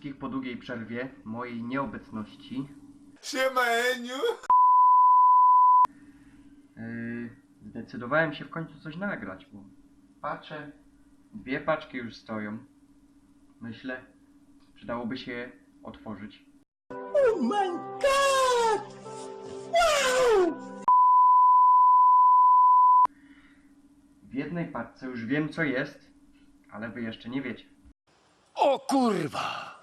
wszystkich po długiej przerwie mojej nieobecności. Siema Eniu! Yy, zdecydowałem się w końcu coś nagrać, bo patrzę, dwie paczki już stoją. Myślę, przydałoby się je otworzyć. Oh my god! Wow! W jednej paczce już wiem co jest, ale wy jeszcze nie wiecie. O kurwa!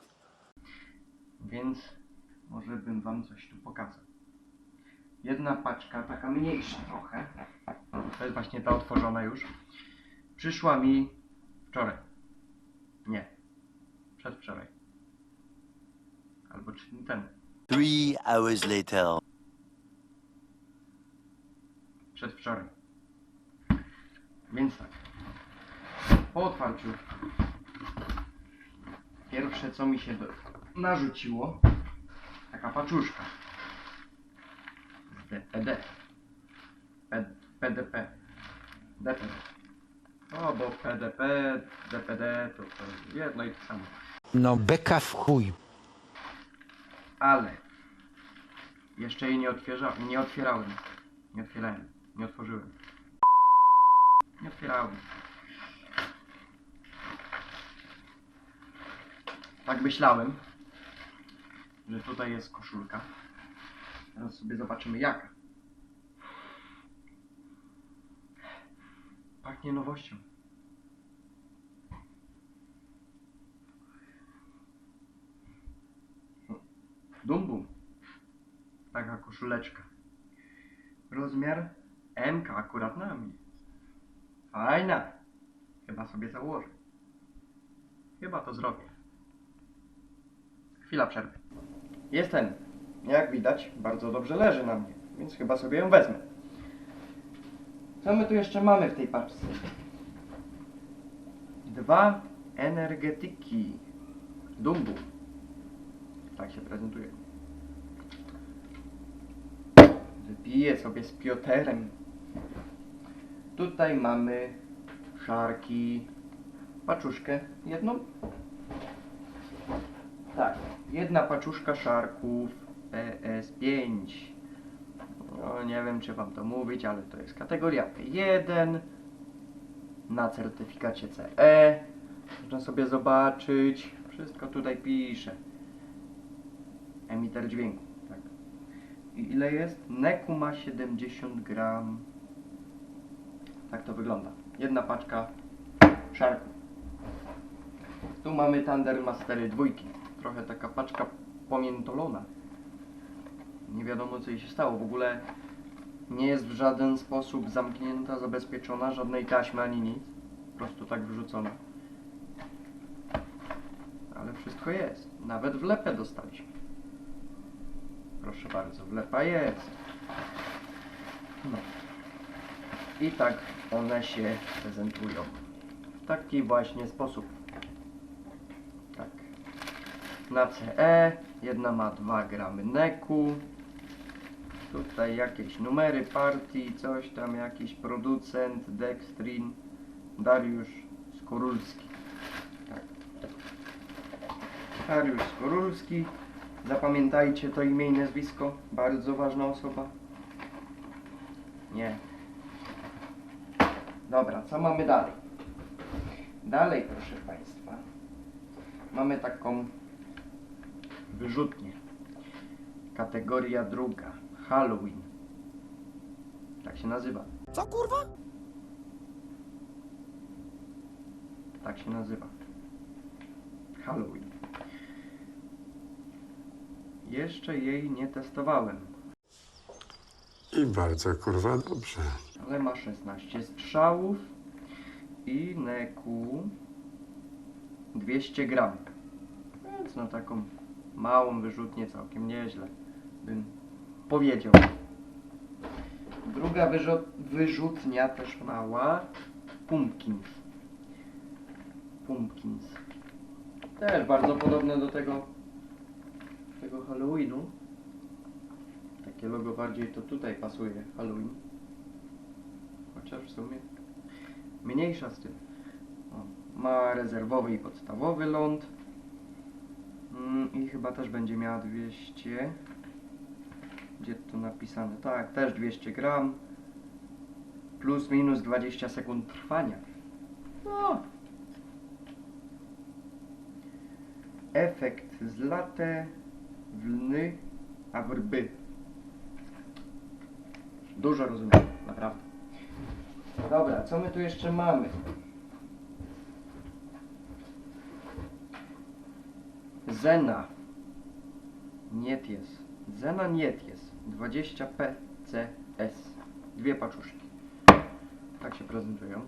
Więc może bym wam coś tu pokazał. Jedna paczka, taka mniejsza trochę, to jest właśnie ta otworzona już, przyszła mi wczoraj. Nie, przedwczoraj. Albo czy ten, Three hours later. przedwczoraj. Więc tak, po otwarciu pierwsze co mi się do... narzuciło, taka paczuszka z DPD, P- PDP, DPD. O, bo PDP, DPD to, to jedno i to samo. No beka w chuj. Ale jeszcze jej nie, otwierza, nie otwierałem. Nie otwierałem. Nie otworzyłem. Nie otwierałem. Tak myślałem, że tutaj jest koszulka. Teraz sobie zobaczymy jaka. Pachnie nowością. Dum Bum. Taka koszuleczka. Rozmiar MK akurat na mnie. Fajna. Chyba sobie założę. Chyba to zrobię. Chwila przerwy. Jest ten. Jak widać, bardzo dobrze leży na mnie, więc chyba sobie ją wezmę. Co my tu jeszcze mamy w tej paczce? Dwa energetyki. Dumbu. Tak się prezentuje. Wypiję sobie z Pioterem. Tutaj mamy szarki. Paczuszkę jedną. Jedna paczuszka szarków PS5. No, nie wiem czy wam to mówić, ale to jest kategoria P1 na certyfikacie CE. Można sobie zobaczyć. Wszystko tutaj pisze. Emiter dźwięku, tak. I ile jest? Neku ma 70 gram. Tak to wygląda. Jedna paczka szarków. Tu mamy Thunder Mastery dwójki. Trochę taka paczka pomiętolona. Nie wiadomo co jej się stało. W ogóle nie jest w żaden sposób zamknięta, zabezpieczona, żadnej taśmy ani nic. Po prostu tak wrzucona. Ale wszystko jest. Nawet wlepę dostaliśmy. Proszę bardzo, wlepa jest. No. I tak one się prezentują. W taki właśnie sposób. Na CE jedna ma 2 gramy neku. Tutaj jakieś numery partii, coś tam, jakiś producent, Dextrin, Dariusz Skorulski. Tak. Dariusz Skorulski. Zapamiętajcie to imię i nazwisko. Bardzo ważna osoba. Nie. Dobra, co mamy dalej? Dalej, proszę Państwa, mamy taką wyrzutnię. Kategoria druga. Halloween. Tak się nazywa. Co kurwa? Tak się nazywa. Halloween. Jeszcze jej nie testowałem, I bardzo kurwa dobrze. ale ma 16 strzałów i neku 200 gram. Więc na taką małą wyrzutnię całkiem nieźle bym powiedział. Druga wyrzu- wyrzutnia też mała. Pumpkins. Pumpkins. Też bardzo podobne do tego tego Halloweenu. Takie logo bardziej to tutaj pasuje Halloween. Chociaż w sumie mniejsza z tym. O, ma rezerwowy i podstawowy ląd. I chyba też będzie miała 200. Gdzie to napisane? Tak, też 200 gram. Plus minus 20 sekund trwania. No. Efekt zlate wlny a wrby. Dużo rozumiem, naprawdę. Dobra, co my tu jeszcze mamy? Zena. Niet jest. Zena niet jest. 20 PCS. Dwie paczuszki. Tak się prezentują.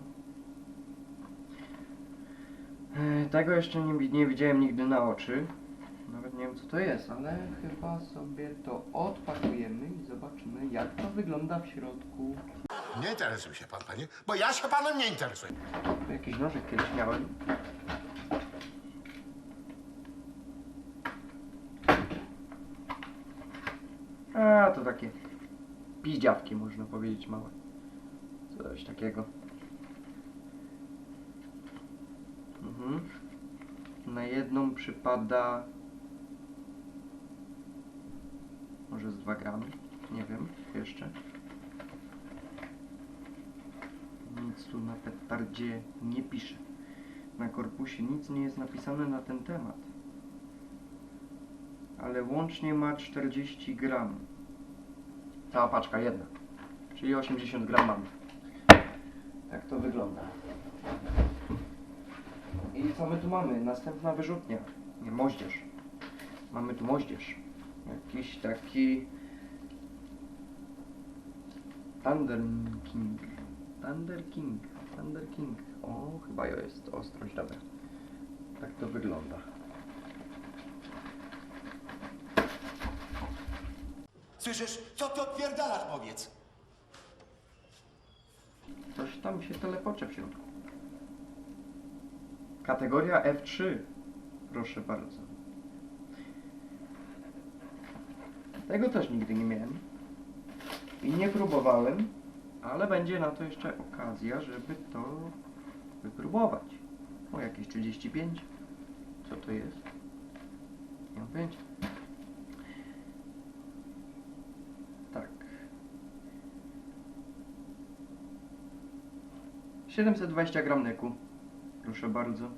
E, Tego jeszcze nie, nie widziałem nigdy na oczy. Nawet nie wiem co to jest, ale chyba sobie to odpakujemy i zobaczymy jak to wygląda w środku. Nie interesuj się pan, panie, bo ja się panem nie interesuję. Jakiś nożyk kiedyś miałem. To takie piździawki można powiedzieć małe. Coś takiego. Mhm. Na jedną przypada może z 2 gramy, nie wiem, jeszcze. Nic tu na petardzie nie pisze. Na korpusie nic nie jest napisane na ten temat. Ale łącznie ma 40 gram. Cała paczka jedna. Czyli 80 gram mamy. Tak to wygląda. I co my tu mamy? Następna wyrzutnia. Nie, moździerz. Mamy tu moździerz. Jakiś taki... Thunder King. Thunder King. Thunder King. O, chyba jest ostrość, dobra. Tak to wygląda. Słyszysz? Co ty odpierdalasz, powiedz? Coś tam się telepocze w środku. Kategoria F3. Proszę bardzo. Tego też nigdy nie miałem. I nie próbowałem, ale będzie na to jeszcze okazja, żeby to wypróbować. O, jakieś 35. Co to jest? Nie mam pojęcia. 720 gram neku. Proszę bardzo.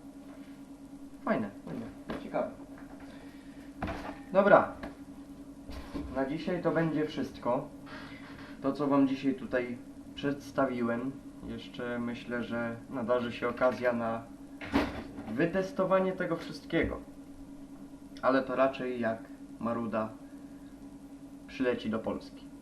Fajne, fajne. Ciekawe. Dobra. Na dzisiaj to będzie wszystko. To, co Wam dzisiaj tutaj przedstawiłem. Jeszcze myślę, że nadarzy się okazja na wytestowanie tego wszystkiego. Ale to raczej jak Maruda przyleci do Polski.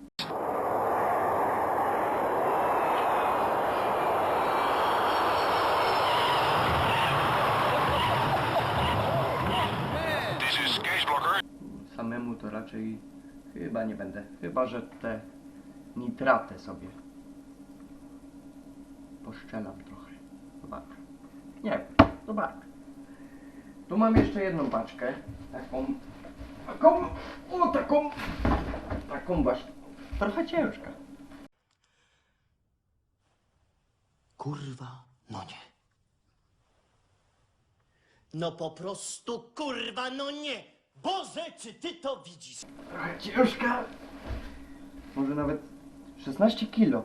Samemu to raczej chyba nie będę. Chyba, że te nitraty sobie poszczelam trochę. Zobaczę. Nie wiem, zobaczę. Tu mam jeszcze jedną paczkę. Taką. Taką. O, taką. Taką właśnie. Trochę ciężka. Kurwa, no nie. No po prostu kurwa, no nie. Boże, czy ty to widzisz? Trochę ciężka. Może nawet 16 kilo.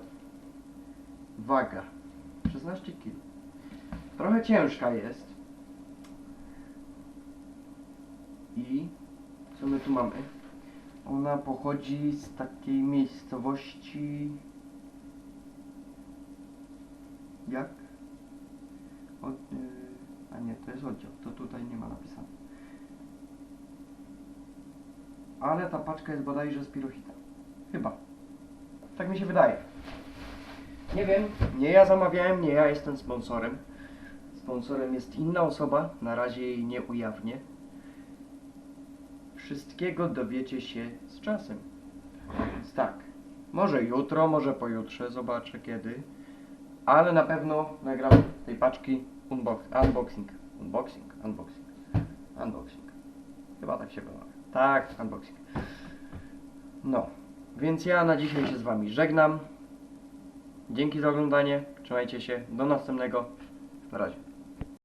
Waga. 16 kilo. Trochę ciężka jest. I co my tu mamy? Ona pochodzi z takiej miejscowości. Jak? Od, yy, a nie, to jest oddział. To tutaj nie ma napisane. Ale ta paczka jest bodajże z pirochita. Chyba. Tak mi się wydaje. Nie wiem, nie ja zamawiałem, nie ja jestem sponsorem. Sponsorem jest inna osoba, na razie jej nie ujawnię. Wszystkiego dowiecie się z czasem. Więc tak, może jutro, może pojutrze, zobaczę kiedy. Ale na pewno nagram tej paczki unbox unboxing. Unboxing, unboxing, unboxing. Chyba tak się wymawia. Tak, unboxing. No, więc ja na dzisiaj się z Wami żegnam. Dzięki za oglądanie. Trzymajcie się. Do następnego. Na razie.